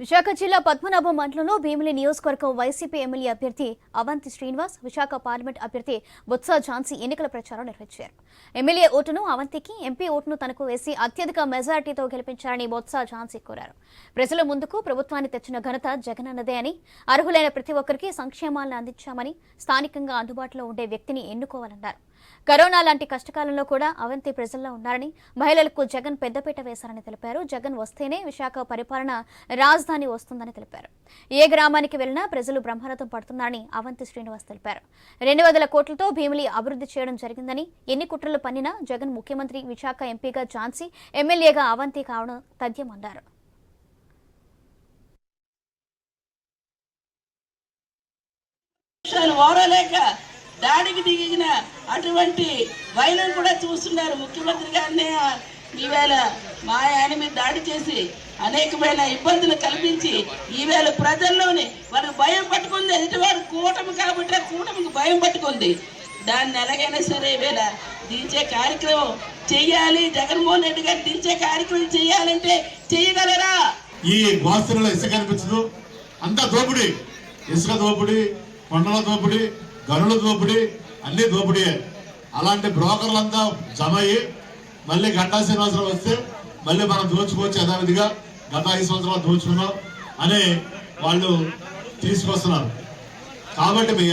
విశాఖ జిల్లా పద్మనాభం మండలంలో భీమిలి నియోజకవర్గం వైసీపీ ఎమ్మెల్యే అభ్యర్థి అవంతి శ్రీనివాస్ విశాఖ పార్లమెంట్ అభ్యర్థి బొత్స ఝాన్సీ ఎన్నికల ప్రచారం నిర్వహించారు. ఎమ్మెల్యే ఓటును అవంతికి ఎంపీ ఓటును తనకు వేసి అత్యధిక మెజార్టీతో గెలిపించారని బొత్స ఝాన్సీ కోరారు. ప్రజల ముందుకు ప్రభుత్వాన్ని తెచ్చిన ఘనత జగనన్నదే అని అర్హులైన ప్రతి ఒక్కరికి సంక్షేమాలను అందించామని స్థానికంగా అందుబాటులో ఉండే వ్యక్తిని ఎన్నుకోవాలన్నారు. కరోనా లాంటి కష్టకాలంలో కూడా అవంతి ప్రజల్లో ఉన్నారని మహిళలకు జగన్ పెద్దపీట వేశారని తెలిపారు. జగన్ వస్తేనే విశాఖ పరిపాలన రాజధాని వస్తుందని తెలిపారు. ఏ గ్రామానికి వెళ్ళినా ప్రజలు బ్రహ్మరథం పడుతున్నారని అవంతి శ్రీనివాస్ తెలిపారు. రెండు వందల కోట్లతో భీమిలి అభివృద్ధి చేయడం జరిగిందని ఎన్ని కుట్రలు పన్నినా జగన్ ముఖ్యమంత్రి విశాఖ ఎంపీగా ఝాన్సీ ఎమ్మెల్యేగా అవంతి కావడం తథ్యమన్నారు. వారలేక దాడికి దిగిన అటువంటి వైనం కూడా చూస్తున్నారు. ముఖ్యమంత్రి గారినే ఈవేళ మా ఆయన మీద దాడి చేసి అనేకమైన ఇబ్బందులు కల్పించి ఈవేళ ప్రజల్లోని వారికి భయం పట్టుకుంది. ఎదుటివారు కూటమి కాబట్టి కూటమికి భయం పట్టుకుంది. దాన్ని ఎలాగైనా సరే ఈవేళ దించే కార్యక్రమం చెయ్యాలి. జగన్మోహన్ రెడ్డి గారు దించే కార్యక్రమం చెయ్యాలంటే చెయ్యగలరా? ఈ వాస్తులలో ఇసుక కనిపించదు. అంతా దోపిడీ. ఇసుక దోపిడీ కొండల దోపిడీ గనుల దోపిడీ అన్ని దోపిడీయే అలాంటి బ్రోకర్లంతా జమ అయ్యి మళ్ళీ గంటా శ్రీనివాసరావు వస్తే మళ్ళీ మనం దోచుకోవచ్చు యథావిధిగా. గత ఐదు సంవత్సరాలు దోచుకున్నాం అని వాళ్ళు తీసుకొస్తున్నారు. కాబట్టి మీ